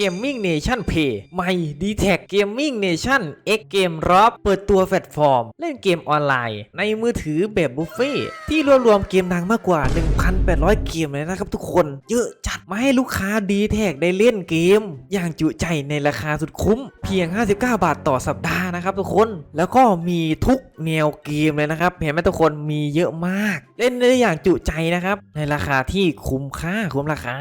Gaming Nation Pay ใหม่ d t a c Gaming Nation X Game r o b เปิดตัวแพลตฟอร์ม เล่นเกมออนไลน์ ในมือถือแบบบุฟเฟ่ที่รวบรวมเกมดังมากกว่า 1,800 เกมเลยนะครับทุกคน เยอะจัดมาให้ลูกค้า d t a c ได้เล่นเกม อย่างจุใจในราคาสุดคุ้ม เพียง 59 บาทต่อสัปดาห์นะครับทุกคน แล้วก็มีทุกแนวเกมเลยนะครับเห็นไหมทุกคนมีเยอะมาก เล่นได้อย่างจุใจนะครับในราคาที่คุ้มค่าคุ้มราคา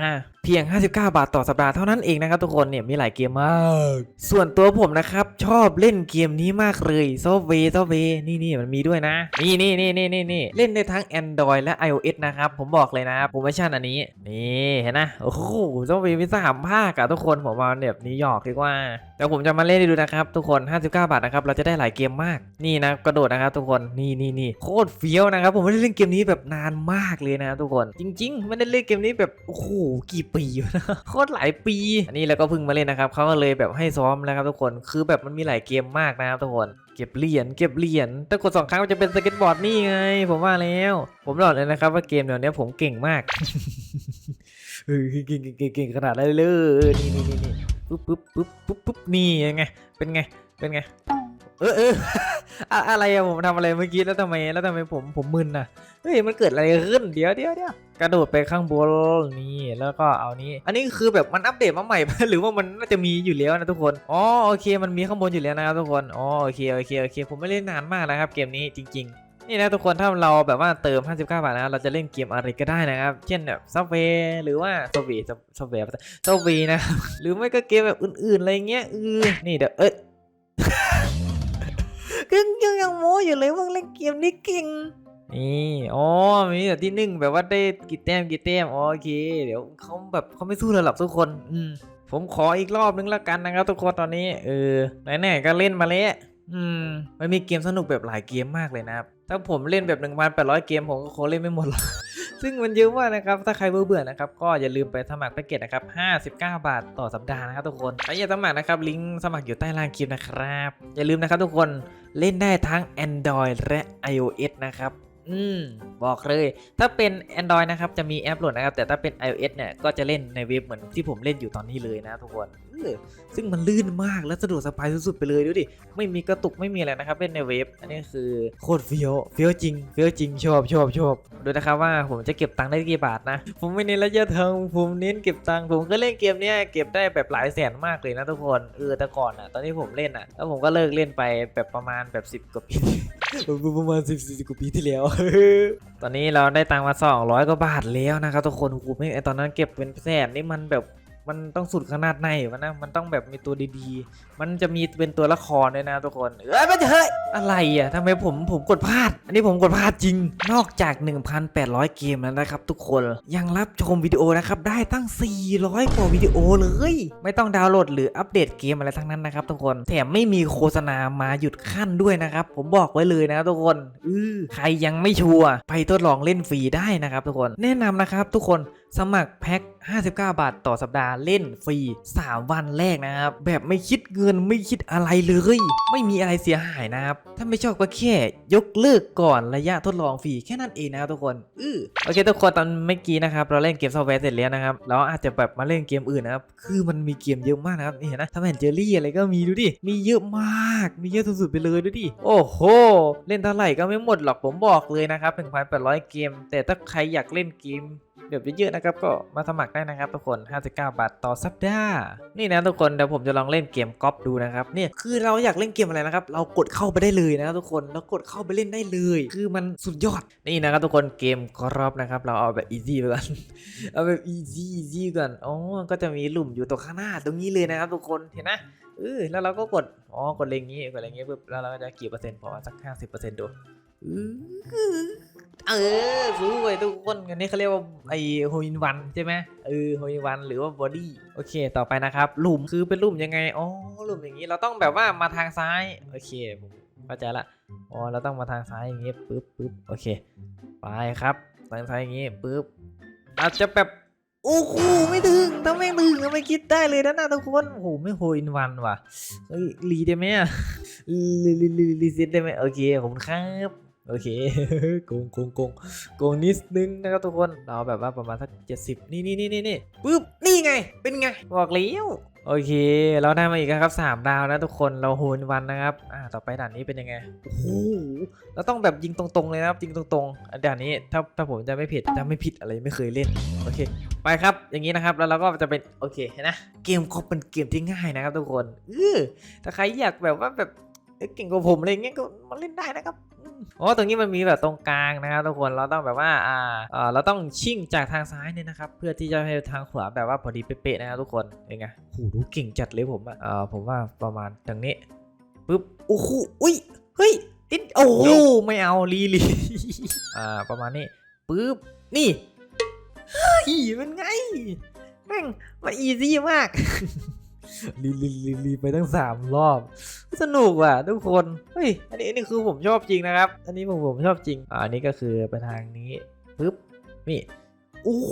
เพียง 59 บาทต่อสัปดาห์เท่านั้นเองนะครับทุกคนเนี่ยมีหลายเกมมาก ส่วนตัวผมนะครับชอบเล่นเกมนี้มากเลยซอฟเวซอฟเวนี่นี่มันมีด้วยนะ นี่นี่นี่นี่นี่นี่เล่นได้ทั้ง Android และ iOS นะครับ ผมบอกเลยนะโปรโมชั่นอันนี้ นี่เห็นนะโอ้โหซอฟเวมีสามภาคอะทุกคนผมมาแบบนี้หยอกดีกว่าเดี๋ยวผมจะมาเล่นดูนะครับทุกคน 59 บาทนะครับเราจะได้หลายเกมมากนี่นะกระโดดนะครับทุกคนนี่นี่นี่โคตรเฟี้ยวนะครับผมไม่ได้เล่นเกมนี้แบบนานมากเลยนะทุกคน จริง ๆ ไม่ได้เล่นเกมนี้แบบโอ้โหกี่ปีอยู่นะโคตรหลายปี อันนี้เราก็เพิ่งมาเล่นนะครับเขาก็เลยแบบให้ซ้อมแล้วครับทุกคนคือแบบมันมีหลายเกมมากนะครับทุกคนเก็บเหรียญเก็บเหรียญถ้ากดสองครั้งมันจะเป็นสเก็ตบอร์ดนี่ไง ผมว่าแล้ว ผมบอกเลยนะครับว่าเกมเดี๋ยวนี้ผมเก่งมากเก่งเก่งเก่งเก่งขนาดนั้เลยนี่นี่นี่นี่ปุ๊บปุ๊บปุ๊บปุ๊บปุ๊บนี่ยังไงเป็นไงเป็นไง เออเอออะอะไรอะผมทำอะไรเมื่อกี้แล้วทำไมแล้วทำไมผมผมมึนอะเฮ้ยมันเกิดอะไรขึ้นเดี๋ยวเดี๋ยวเดี๋ยวกระโดดไปข้างบนนี่แล้วก็เอานี้ อันนี้คือแบบมันอัปเดตมาใหม่ หรือว่ามันน่าจะมีอยู่แล้วนะทุกคนอ๋อโอเคมันมีข้างบนอยู่แล้วนะครับทุกคนอ๋อโอเคโอเคโอเค ผมไม่เล่นนานมากนะครับเกมนี้จริง ๆนี่นะทุกคนถ้าเราแบบว่าเติม 59 บาทนะเราจะเล่นเกมอะไรก็ได้นะครับ เช่นแบบซับเวหรือว่าซับเวซับเวซับเวนะ หรือไม่ก็เกมแบบอื่นๆ อะไรเงี้ยเออนี่เดี๋ยวเอ้ย ก็ยังยังโม้อยู่เลยว่าเล่นเกมนี้เก่งนี่อ๋อมีแต่ที่หนึ่งแบบว่าได้กี่แต้มกี่แต้มอ๋อโอเค เดี๋ยวเขาแบบเขาไม่สู้เราหรอกทุกคน อืมผมขออีกรอบนึงแล้วกันนะครับทุกคนตอนนี้เออไหนๆก็เล่นมาแล้วอืมมันมีเกมสนุกแบบหลายเกมมากเลยนะครับ ถ้าผมเล่นแบบ 1,800 เกมผมก็คงเล่นไม่หมดหรอก ซึ่งมันเยอะมากนะครับถ้าใครเบื่อๆนะครับก็อย่าลืมไปสมัครแพ็กเกจนะครับ59 บาทต่อสัปดาห์นะครับทุกคนใครอยากสมัครนะครับลิงก์สมัครอยู่ใต้ล่างคลิปนะครับอย่าลืมนะครับทุกคนเล่นได้ทั้ง Android และ iOS นะครับอืมบอกเลย ถ้าเป็น Android นะครับจะมีแอปโหลดนะครับแต่ถ้าเป็น iOS เนี่ยก็จะเล่นในเว็บเหมือนที่ผมเล่นอยู่ตอนนี้เลยนะทุกคน ออซึ่งมันลื่นมากและสะดวกสบายสุดๆไปเลยดูดิ ไม่มีกระตุกไม่มีอะไรนะครับเล่นในเว็บอันนี้คือโคตรเฟี้ยวเฟี้ยวจริงเฟี้ยวจริงชอบชอบชอบดูนะครับว่าผมจะเก็บตังค์ได้กี่บาทนะ ผมไม่เน้นระยะทางผมเน้นเก็บตังค์ผมก็เล่นเกมเนี้ยเก็บได้แบบหลายแสนมากเลยนะทุกคนเออแต่ก่อนอะตอนที่ผมเล่นอะแล้วผมก็เลิกเล่นไปแบบประมาณแบบ 10กว่าปีประมาณสิบสิบกว่าปีที่แล้ว ตอนนี้เราได้ตังค์มา 200กว่าบาทแล้วนะครับทุกคนโอ้โหไม่ไอตอนนั้นเก็บเป็นแสนนี่มันแบบ มันต้องสุดขนาดไหนวะนะ มันต้องแบบมีตัวดีๆ มันจะมีเป็นตัวละครด้วยนะทุกคน เอ้ยไม่เฮ้ยอะไรอะทำไมผมผมกดพลาด อันนี้ผมกดพลาดจริง นอกจาก 1,800 เกมแล้วนะครับ ทุกคน ยังรับชมวิดีโอนะครับ ได้ตั้ง 400 กว่าวิดีโอเลย ไม่ต้องดาวน์โหลดหรืออัปเดตเกมอะไรทั้งนั้นนะครับทุกคน แถมไม่มีโฆษณามาหยุดขั้นด้วยนะครับ ผมบอกไว้เลยนะทุกคน อือใครยังไม่ชัวร์ไปทดลองเล่นฟรีได้นะครับทุกคน แนะนำนะครับทุกคน สมัครแพ็ค 59 บาทต่อสัปดาห์เล่นฟรี 3 วันแรกนะครับ แบบไม่คิดเงินไม่คิดอะไรเลย ไม่มีอะไรเสียหายนะครับ ถ้าไม่ชอบก็แค่ยกเลิกก่อนระยะทดลองฟรีแค่นั้นเองนะครับทุกคนอือโอเคทุกคนตอนเมื่อกี้นะครับ เราเล่นเกมซอฟต์แวร์เสร็จแล้วนะครับ เราอาจจะแบบมาเล่นเกมอื่นนะครับ คือมันมีเกมเยอะมากนะครับนี่เห็นนะทำแอนเจอรี่อะไรก็มีดูดิ มีเยอะมาก มีเยอะสุดๆไปเลยดูดิ โอ้โห เล่นเท่าไหร่ก็ไม่หมดหรอกผมบอกเลยนะครับ1,800 เกม แต่ถ้าใครอยากเล่นเกม แบบเยอะๆนะครับก็มาสมัครได้นะครับทุกคน 59 บาทต่อสัปดาห์ นี่นะทุกคนเดี๋ยวผมจะลองเล่นเกมก๊อปดูนะครับเนี่ยคือเราอยากเล่นเกมอะไรนะครับ เรากดเข้าไปได้เลยนะครับทุกคนเรากดเข้าไปเล่นได้เลย คือมันสุดยอดนี่นะครับทุกคนเกมก๊อปนะครับเราเอาแบบอีซี่ไปก่อนเอาแบบอีซี่อีซี่ก่อนอ๋อก็จะมีหลุมอยู่ตรงข้างหน้าตรงนี้เลยนะครับทุกคนเห็นนะเออแล้วเราก็กดอ๋อกดเลงงี้กดเลงงี้ปุ๊บแล้วเราก็จะกี่เปอร์เซ็นต์พอสัก 50%ดูอือ เออสู้ไปทุกคนอันนี้เขาเรียกว่าไอโฮอินวันใช่ไหมเออโฮอินวันหรือว่าบอดี้โอเค ต่อไปนะครับหลุมคือเป็นหลุมยังไงอ๋อหลุมอย่างนี้เราต้องแบบว่ามาทางซ้ายโอเคผมเข้าใจละอ๋อเราต้องมาทางซ้ายอย่างงี้ปึ๊บปึ๊บโอเคไปครับทางซ้ายอย่างงี้ปึ๊บอาจจะแบบโอ้โหไม่ถึงถ้าไม่ถึงก็ไม่คิดได้เลยนะนะทุกคนโอ้โหไม่โฮอินวันว่ะเฮ้ยรีได้ไหมอะรีรีรีรีเซ็ตได้ไหมโอเคขอบคุณครับ โอเคโกงโกงโกงโกงนิดนึงนะครับทุกคนเราแบบว่าประมาณสักเจ็ดสิบนี่นี่นี่นี่นี่ปึ๊บนี่ไง เป็นไง บอกแล้วโอเค เราได้มาอีกครับสามดาวนะทุกคนเราโหนวันนะครับอ่าต่อไปด่านนี้เป็นยังไงโอ้โหเราต้องแบบยิงตรงๆเลยนะครับยิงตรงๆอันด่านนี้ถ้าถ้าผมจะไม่ผิดจะไม่ผิดอะไรไม่เคยเล่นโอเค ไปครับอย่างนี้นะครับแล้วเราก็จะเป็นโอเคนะเกมคอปเป็นเกมที่ง่ายนะครับทุกคนเออถ้าใครอยากแบบว่าแบบ เอ้ยเก่งกว่าผมอะไรอย่างเงี้ยก็มาเล่นได้นะครับอืมอ๋อตรงนี้มันมีแบบตรงกลางนะครับทุกคนเราต้องแบบว่าอ่าอ่าเราต้องชิ่งจากทางซ้ายเนี่ยนะครับเพื่อที่จะให้ทางขวาแบบว่าพอดีเป๊ะๆนะครับทุกคนเป็นไงโหดูเก่งจัดเลยผมอะเอ่าผมว่าประมาณตรงนี้ปึ๊บโอ้โหอุ้ยเฮ้ยติดโอ้โหไม่เอาลีลีอ่าประมาณนี้ปึ๊บนี่เฮ้ยเป็นไงแม่งมาอีซี่มาก ลีลีลีลีไปตั้งสามรอบ สนุกว่ะทุกคนเฮ้ยอันนี้อันนี้คือผมชอบจริงนะครับ อันนี้ผมผมชอบจริงอ่าอันนี้ก็คือไปทางนี้ปึ๊บนี่โอ้โ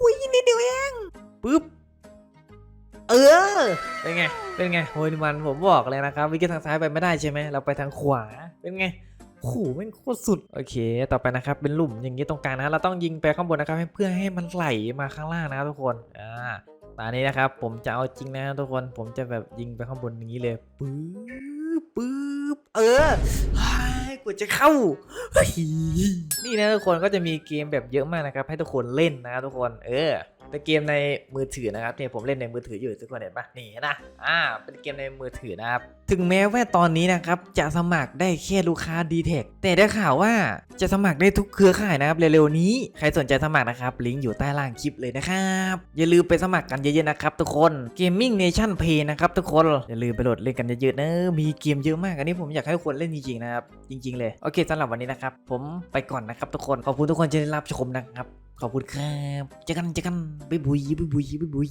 หนิดเดียวเองปึ๊บเออเป็นไงเป็นไงโฮยมันผมบอกเลยนะครับวิกเกตทางซ้ายไปไม่ได้ใช่ไหมเราไปทางขวาเป็นไงโอ้โหม่งโคตรสุด โอเค ต่อไปนะครับ เป็นหลุมอย่างนี้ตรงกลางนะ เราต้องยิงไปข้างบนนะครับ เพื่อให้มันไหลมาข้างล่างนะครับทุกคน อ่า ตอนนี้นะครับ ผมจะเอาจริงนะทุกคนผมจะแบบยิงไปข้างบนอย่างนี้เลยปึ๊บปึ๊บเออเฮ้ยกว่าจะเข้าเฮ้ยนี่นะทุกคนก็จะมีเกมแบบเยอะมากนะครับ ให้ทุกคนเล่นนะทุกคน เออ เป็นเกมในมือถือนะครับเนี่ยผมเล่นในมือถืออยู่ทุกคนเห็นปะนี่นะอ่าเป็นเกมในมือถือนะครับถึงแม้ว่าตอนนี้นะครับจะสมัครได้แค่ลูกค้า d t แทแต่ได้ข่าวว่าจะสมัครได้ทุกเครือข่ายนะครับเร็วๆนี้ใครสนใจสมัครนะครับลิงก์อยู่ใต้ล่างคลิปเลยนะครับอย่าลืมไปสมัครกันเยอะๆนะครับทุกคน Gaming Nation Pay นะครับทุกคนอย่าลืมไปโหลดเล่นกันเยอะๆนะมีเกมเยอะมากอันนี้ผมอยากให้ทุกคนเล่นจริงๆนะครับจริง ๆเลยโอเคสำหรับวันนี้นะครับผมไปก่อนนะครับทุกคนขอบคุณทุกคนที่ได้รับชมนะครับ ขอบคุณครับเจอกันเจอกันบ๊ายบุยบ๊ายบุยบ๊ายบุย